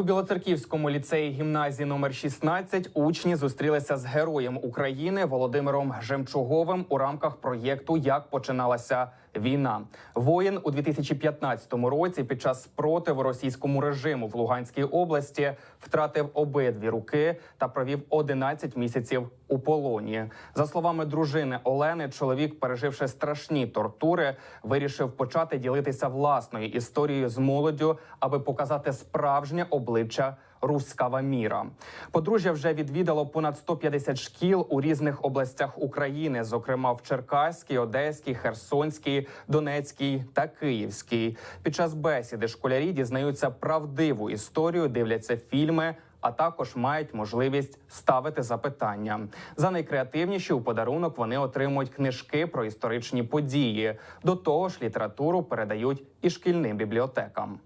У Білоцерківському ліцеї гімназії номер 16 учні зустрілися з героєм України Володимиром Жемчуговим у рамках проєкту Як починалася війна. Воїн у 2015 році під час спротиву російському режиму в Луганській області втратив обидві руки та провів 11 місяців у полоні. За словами дружини Олени, чоловік, переживши страшні тортури, вирішив почати ділитися власною історією з молоддю, аби показати справжнє обличчя руського міра. Подружжя вже відвідало понад 150 шкіл у різних областях України, зокрема в Черкаській, Одеській, Херсонській, Донецькій та Київській. Під час бесіди школярі дізнаються правдиву історію, дивляться фільми. А також мають можливість ставити запитання. За найкреативніші у подарунок вони отримують книжки про історичні події. До того ж, літературу передають і шкільним бібліотекам.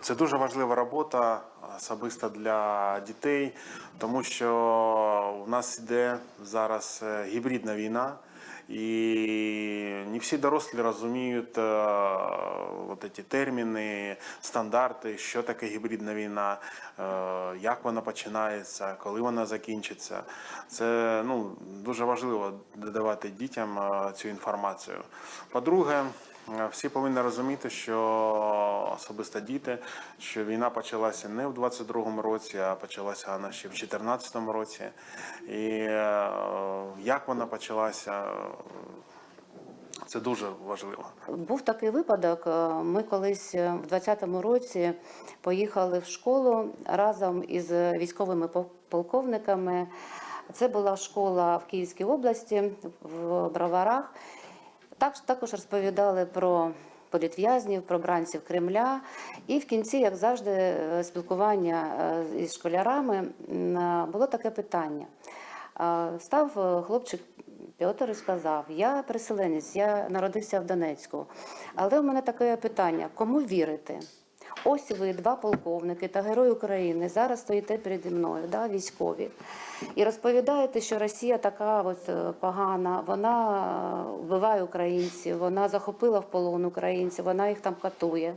Це дуже важлива робота особисто для дітей, тому що в нас йде зараз е, гібридна війна, і не всі дорослі розуміють е, от ці терміни, стандарти, що таке гібридна війна, е, як вона починається, коли вона закінчиться. Це ну, дуже важливо додавати дітям цю інформацію. По-друге, всі повинні розуміти, що особисто діти, що війна почалася не в 22-му році, а почалася вона ще в 14-му році. І е, як вона почалася, е, це дуже важливо. Був такий випадок. е, Ми колись е, в 20-му році поїхали в школу разом із військовими полковниками. Це була школа в Київській області, в Броварах. Так, також розповідали про політв'язнів, про бранців Кремля. І в кінці, як завжди, е, спілкування е, із школярами е, було таке питання. Став хлопчик Петр і сказав: Я переселенець, я народився в Донецьку. Але у мене таке питання: кому вірити? Ось ви, два полковники та герой України, зараз стоїте переді мною, да, військові, і розповідаєте, що Росія така от е, погана, вона е, вбиває українців, вона захопила в полон українців, вона їх там катує.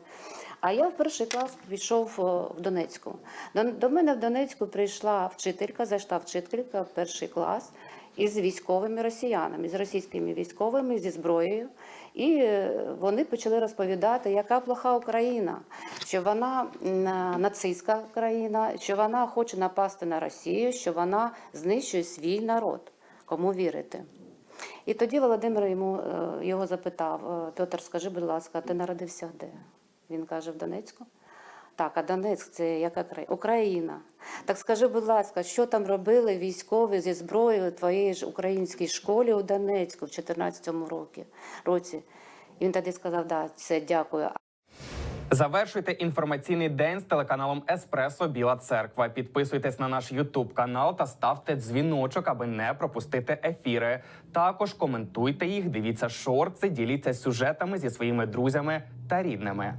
А я в перший клас пішов е, в Донецьку. До, до мене в Донецьку прийшла вчителька, зайшла вчителька в перший клас із військовими росіянами, з російськими військовими зі зброєю. І е, вони почали розповідати, яка плоха Україна, що вона нацистська країна, що вона хоче напасти на Росію, що вона знищує свій народ. Кому вірити? І тоді Володимир йому е, його запитав: е, Петр, скажи, будь ласка, ти народився де? Він каже, в Донецьку. Так, а Донецьк це яка країна? Україна. Так скажи, будь ласка, що там робили військові зі зброєю у твоїй ж українській школі у Донецьку в 14-му році? році? І він тоді сказав, да, це дякую. Завершуйте інформаційний день з телеканалом Еспресо Біла Церква. Підписуйтесь на наш Ютуб канал та ставте дзвіночок, аби не пропустити ефіри. Також коментуйте їх, дивіться шорти, діліться сюжетами зі своїми друзями та рідними.